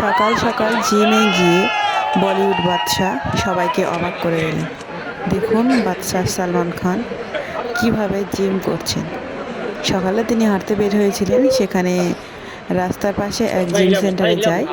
সকাল সকাল জিমে গিয়ে বলিউড বাদশাহ সবাইকে অবাক করে দিলেন। দেখুন বাদশাহ সালমান খান কীভাবে জিম করছেন। সকালে তিনি হাঁটতে বের হয়েছিলেন সেখানে রাস্তার পাশে এক জিম সেন্টারে যায়।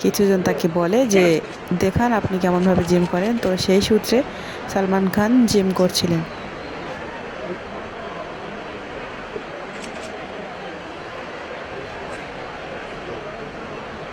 কিছুজন তাকে বলে যে দেখান আপনি কেমনভাবে জিম করেন। তো সেই সূত্রে সালমান খান জিম করছিলেন।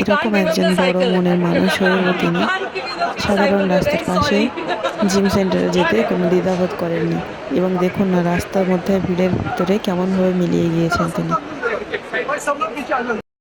এরকম একজন বড় মনের মানুষ হয়েও তিনি সাধারণ রাস্তার পাশে জিম সেন্টারে যেতে কোনো দ্বিধাবোধ করেননি। এবং দেখুন না রাস্তার মধ্যে ভিড়ের ভিতরে কেমনভাবে মিলিয়ে গিয়েছেন তিনি।